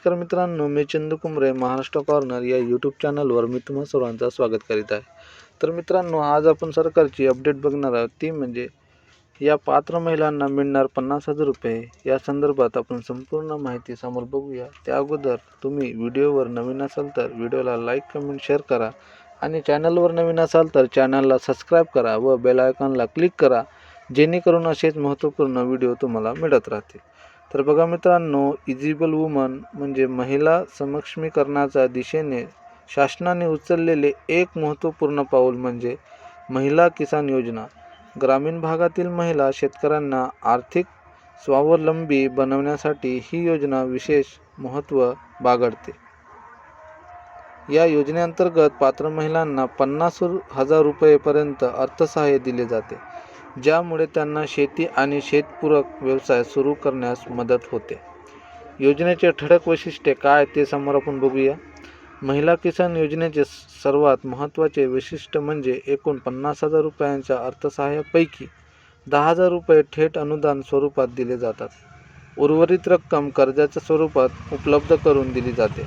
नमस्कार मित्रांनो मी चंदू कुंबरे महाराष्ट्र कॉर्नर या यूट्यूब चॅनलवर मी तुम्हा सर्वांचं स्वागत करीत आहे. तर मित्रांनो आज आपण सरकारची अपडेट बघणार आहोत. ती म्हणजे या पात्र महिलांना मिळणार पन्नास हजार रुपये. या संदर्भात आपण संपूर्ण माहिती समोर बघूया. त्या अगोदर तुम्ही व्हिडिओवर नवीन असाल तर व्हिडिओला लाईक कमेंट शेअर करा. आणि चॅनलवर नवीन असाल तर चॅनलला सबस्क्राईब करा व बेल आयकॉनला क्लिक करा. जेणेकरून असेच महत्त्वपूर्ण व्हिडिओ तुम्हाला मिळत राहतील. तर बघा मित्रांनो इजिबल वुमन म्हणजे महिला सक्षमीकरणाच्या दिशेने शासनाने उचललेले एक महत्त्वपूर्ण पाऊल म्हणजे महिला किसान योजना. ग्रामीण भागातील महिला शेतकऱ्यांना आर्थिक स्वावलंबी बनवण्यासाठी ही योजना विशेष महत्त्व बागडते. या योजनेअंतर्गत पात्र महिलांना पन्नास हजार रुपयेपर्यंत अर्थसहाय्य दिले जाते. ज्यामुळे त्यांना शेती आणि शेतपूरक व्यवसाय सुरू करण्यास मदत होते. योजनेचे ठळक वैशिष्ट्ये काय ते समोर आपण बघूया. महिला किसान योजनेचे सर्वात महत्त्वाचे वैशिष्ट्य म्हणजे एकूण पन्नास हजार रुपयांच्या अर्थसहाय्यापैकी दहा हजार रुपये थेट अनुदान स्वरूपात दिले जातात. उर्वरित रक्कम कर्जाच्या स्वरूपात उपलब्ध करून दिली जाते.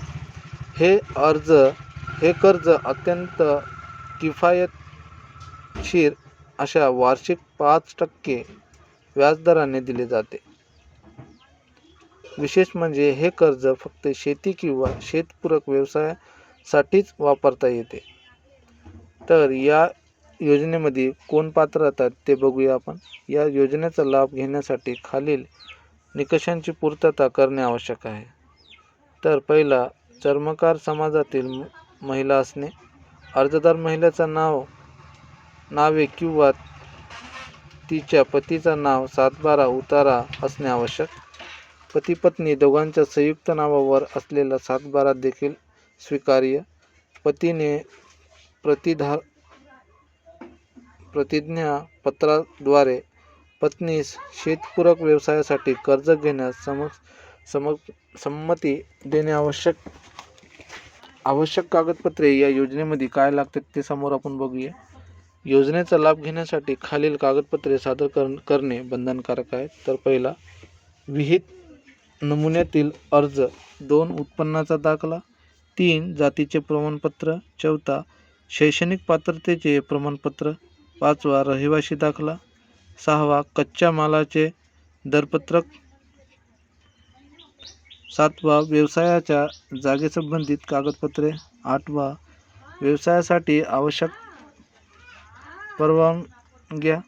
हे अर्ज हे कर्ज अत्यंत किफायतशीर अशा वार्षिक पाच टक्के व्याजदराने दिले जाते. विशेष म्हणजे हे कर्ज फक्त शेती किंवा शेतपूरक व्यवसायासाठीच वापरता येते. तर या योजनेमध्ये कोण पात्र राहतात ते बघूया आपण. या योजनेचा लाभ घेण्यासाठी खालील निकषांची पूर्तता करणे आवश्यक आहे. तर पहिला चर्मकार समाजातील म- महिला असणे. अर्जदार महिलेचं नाव नावे किंवा तिच्या पतीचं नाव सातबारा उतारा असणे आवश्यक. पती पत्नी दोघांच्या संयुक्त नावावर असलेला सातबारा देखील स्वीकार्य. पतीने प्रतिधा प्रतिज्ञापत्राद्वारे पत्नीस शेतपूरक व्यवसायासाठी कर्ज घेण्यास सम सम संमती देणे आवश्यक. आवश्यक कागदपत्रे या योजनेमध्ये काय लागतात ते समोर आपण बघूया. योजनेचा लाभ घेण्यासाठी खालील कागदपत्रे सादर कर करणे बंधनकारक आहे. तर पहिला विहित नमुन्यातील अर्ज. दोन उत्पन्नाचा दाखला. तीन जातीचे प्रमाणपत्र. चौथा शैक्षणिक पात्रतेचे प्रमाणपत्र. पाचवा रहिवासी दाखला. सहावा कच्च्या मालाचे दरपत्रक. सातवा व्यवसायाच्या जागेसंबंधित कागदपत्रे. आठवा व्यवसायासाठी आवश्यक परवानग्या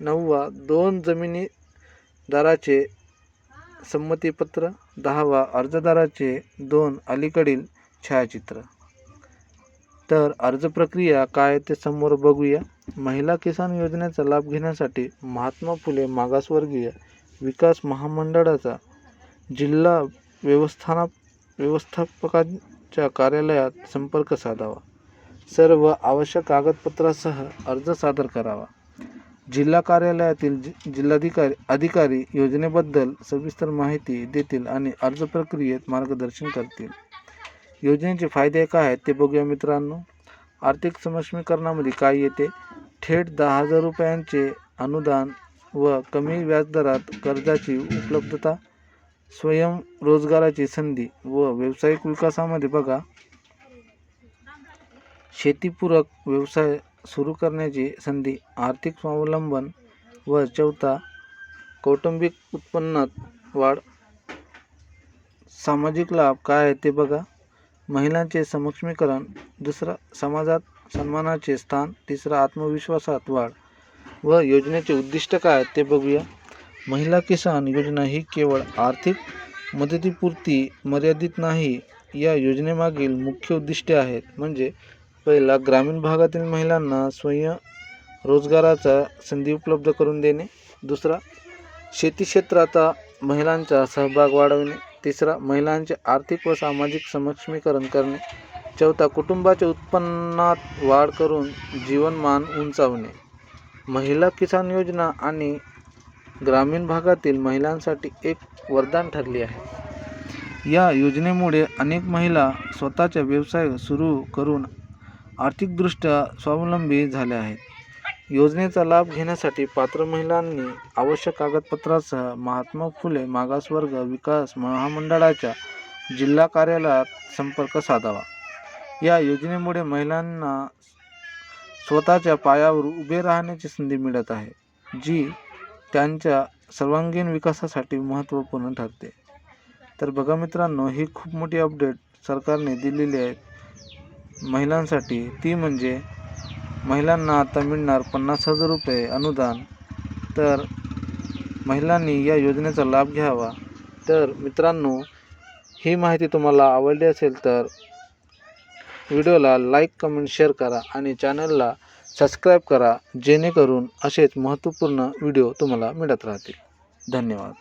नववा दोन जमिनीदाराचे संमतीपत्र दहावा अर्जदाराचे दोन अलीकडील छायाचित्र. तर अर्ज प्रक्रिया काय ते समोर बघूया. महिला किसान योजनेचा लाभ घेण्यासाठी महात्मा फुले मागासवर्गीय विकास महामंडळाचा जिल्हा व्यवस्थाना व्यवस्थापकांच्या कार्यालयात संपर्क साधावा. सर्व आवश्यक कागदपत्रासह अर्ज सादर करावा. जिल्हा कार्यालयातील जि जिल्हाधिकारी अधिकारी योजनेबद्दल सविस्तर माहिती देतील आणि अर्ज प्रक्रियेत मार्गदर्शन करतील. योजनेचे फायदे काय आहेत ते बघूया मित्रांनो. आर्थिक सक्षमीकरणामध्ये काय येते? थेट दहा हजार रुपयांचे अनुदान व कमी व्याजदरात कर्जाची उपलब्धता स्वयंरोजगाराची संधी व व्यावसायिक विकासामध्ये बघा. शेतीपूरक व्यवसाय सुरू करण्याची संधी आर्थिक स्वावलंबन व चौथा कौटुंबिक उत्पन्नात वाढ. सामाजिक लाभ काय आहे ते बघा. महिलांचे सक्षमीकरण दुसरा समाजात सन्मानाचे स्थान तिसरा आत्मविश्वासात वाढ. व योजनेचे उद्दिष्ट काय आहेत ते बघूया. महिला किसान योजना ही केवळ आर्थिक मदतीपुरती मर्यादित नाही या योजनेमागील मुख्य उद्दिष्टे आहेत. म्हणजे पहिला ग्रामीण भागातील महिलांना स्वयं रोजगाराचा संधी उपलब्ध करून देणे. दुसरा शेती क्षेत्राचा महिलांचा सहभाग वाढवणे. तिसरा महिलांचे आर्थिक व सामाजिक सक्षमीकरण करणे. चौथा कुटुंबाच्या उत्पन्नात वाढ करून जीवनमान उंचावणे. महिला किसान योजना आणि ग्रामीण भागातील महिलांसाठी एक वरदान ठरली आहे. या योजनेमुळे अनेक महिला स्वतःचा व्यवसाय सुरू करून आर्थिकदृष्ट्या स्वावलंबी झाल्या आहेत. योजनेचा लाभ घेण्यासाठी पात्र महिलांनी आवश्यक कागदपत्रासह महात्मा फुले मागासवर्ग विकास महामंडळाच्या जिल्हा कार्यालयात संपर्क साधावा. या योजनेमुळे महिलांना स्वतःच्या पायावर उभे राहण्याची संधी मिळत आहे जी त्यांच्या सर्वांगीण विकासासाठी महत्त्वपूर्ण ठरते. तर बघा मित्रांनो ही खूप मोठी अपडेट सरकारने दिलेली आहे. महिलांसाठी ती म्हणजे महिलांना आता मिळणार पन्नास हजार रुपये अनुदान. तर महिलांनी या योजनेचा लाभ घ्यावा. तर मित्रांनो ही माहिती तुम्हाला आवडली असेल तर व्हिडिओला लाईक कमेंट शेअर करा आणि चॅनलला सबस्क्राईब करा जेणेकरून असेच महत्त्वपूर्ण व्हिडिओ तुम्हाला मिळत राहतील. धन्यवाद.